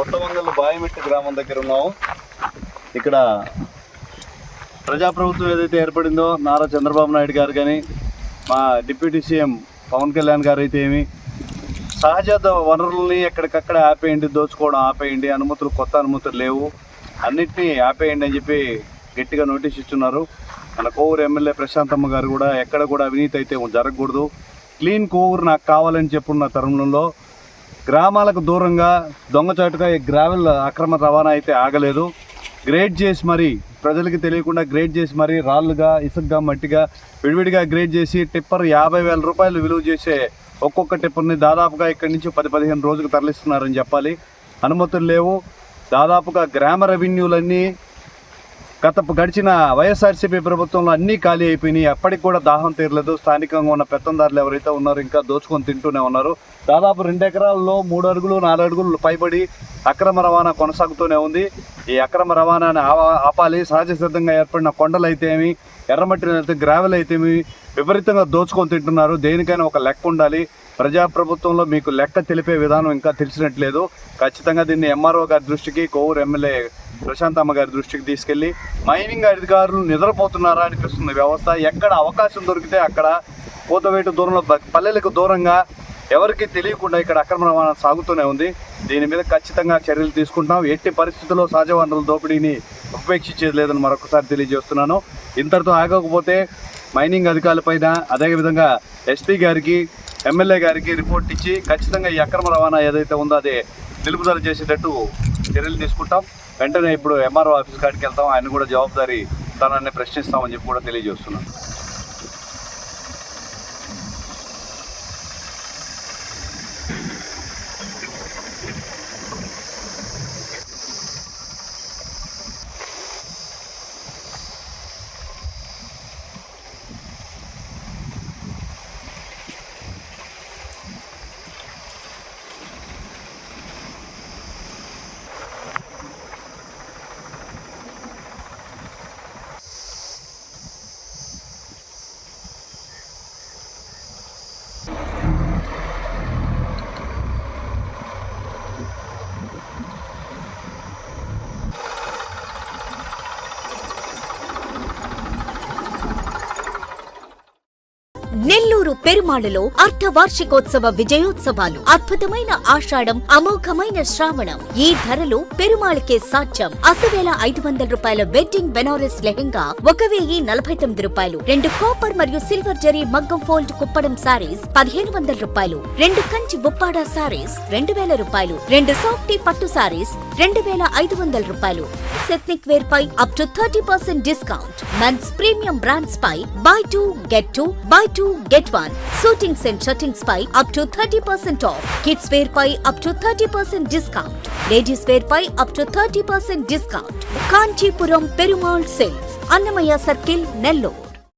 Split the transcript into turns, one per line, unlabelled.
కొత్తమంగళ బాయిమెట్టి గ్రామం దగ్గర ఉన్నాము ఇక్కడ ప్రజాప్రభుత్వం ఏదైతే ఏర్పడిందో నారా చంద్రబాబు నాయుడు గారు కానీ మా డిప్యూటీ సీఎం పవన్ కళ్యాణ్ గారు అయితే ఏమి సహజ వనరుల్ని ఎక్కడికక్కడ ఆపేయండి దోచుకోవడం ఆపేయండి అనుమతులు కొత్త అనుమతులు లేవు. అన్నిటినీ ఆపేయండి అని చెప్పి గట్టిగా నోటీస్ ఇస్తున్నారు. మన కోవూరు ఎమ్మెల్యే ప్రశాంతమ్మ గారు కూడా ఎక్కడ కూడా అవినీతి అయితే జరగకూడదు. క్లీన్ కోవూరు నాకు కావాలని చెప్పున్న తరుణంలో గ్రామాలకు దూరంగా దొంగచాటుగా ఈ గ్రావెల్ అక్రమ రవాణా అయితే ఆగలేదు. గ్రేడ్ చేసి మరి ప్రజలకి తెలియకుండా గ్రేడ్ చేసి మరి రాళ్ళుగా ఇసుగ్గా మట్టిగా విడివిడిగా గ్రేడ్ చేసి టిప్పర్ యాభై వేల రూపాయలు విలువ చేసే ఒక్కొక్క టిప్పర్ని దాదాపుగా ఇక్కడి నుంచి పది పదిహేను రోజులకు తరలిస్తున్నారని చెప్పాలి. అనుమతులు లేవు. దాదాపుగా గ్రామ రెవెన్యూలన్నీ గత గడిచిన వైఎస్ఆర్సీపీ ప్రభుత్వంలో అన్నీ ఖాళీ అయిపోయినాయి. ఎప్పటికి కూడా దాహం తీరలేదు. స్థానికంగా ఉన్న పెత్తందారులు ఎవరైతే ఉన్నారో ఇంకా దోచుకొని తింటూనే ఉన్నారు. దాదాపు రెండు ఎకరాల్లో మూడు అడుగులు నాలుగు అడుగులు పైబడి అక్రమ రవాణా కొనసాగుతూనే ఉంది. ఈ అక్రమ రవాణాని ఆపాలి. సహజ సిద్ధంగా ఏర్పడిన కొండలు అయితేమి ఎర్రమట్టి అయితే గ్రావెల్ అయితేమి విపరీతంగా దోచుకొని తింటున్నారు. దేనికైనా ఒక లెక్క ఉండాలి. ప్రజాప్రభుత్వంలో మీకు లెక్క తెలిపే విధానం ఇంకా తెలిసినట్లేదు. ఖచ్చితంగా దీన్ని ఎంఆర్ఓ గారి దృష్టికి కోవూరు ఎమ్మెల్యే ప్రశాంతమ్మ గారి దృష్టికి తీసుకెళ్ళి మైనింగ్ అధికారులు నిద్రపోతున్నారా? అనిపిస్తుంది వ్యవస్థ ఎక్కడ అవకాశం దొరికితే అక్కడ కోతవేటు దూరంలో పల్లెలకు దూరంగా ఎవరికి తెలియకుండా ఇక్కడ అక్రమ రవాణా సాగుతూనే ఉంది. దీని మీద ఖచ్చితంగా చర్యలు తీసుకుంటాం ఎట్టి పరిస్థితుల్లో సహజ వనరుల దోపిడీని ఉపేక్షించేది లేదని మరొకసారి తెలియజేస్తున్నాను. ఇంతటితో ఆగకపోతే మైనింగ్ అధికారులపైన అదేవిధంగా ఎస్పీ గారికి ఎమ్మెల్యే గారికి రిపోర్ట్ ఇచ్చి ఖచ్చితంగా ఈ అక్రమ రవాణా ఏదైతే ఉందో అది నిలుపుదల చేసేటట్టు చర్యలు తీసుకుంటాం. వెంటనే ఇప్పుడు ఎంఆర్ఓ ఆఫీస్ కాడికి వెళ్తాం. ఆయన కూడా జవాబుదారీ తనని ప్రశ్నిస్తామని చెప్పి కూడా తెలియజేస్తున్నాం.
నెల్లూరు పెరుమాళలో అర్ధవార్షికోత్సవ విజయోత్సవాలు. అద్భుతమైన ఆషాఢం అమోఘమైన శ్రావణం. ఈ ధరలు పెరుమాళకే సాధ్యం. అసవేల ఐదు వందల రూపాయల వెడ్డింగ్ బెనారస్ లెహెంగా ఒక వెయ్యి నలభై తొమ్మిది రూపాయలు. రెండు కాపర్ మరియు సిల్వర్ జరీ మగ్గం ఫోల్డ్ కుప్పడం సారీస్ పదిహేను వందల రూపాయలు. రెండు కంచి బుప్పాడా సారీస్ రెండు వేల రూపాయలు. రెండు సాఫ్టీ పట్టు సారీస్ రెండు వేల ఐదు వందల రూపాయలు. సెత్నిక్ wear pi up to thirty percent discount. Men's premium brands pi buy two get two buy two two get one suitings and shirtings pi up to thirty percent off kids wear pi up to thirty percent discount ladies wear pi up to thirty percent discount Kanchipuram Perumal silks Annamayya circle Nellore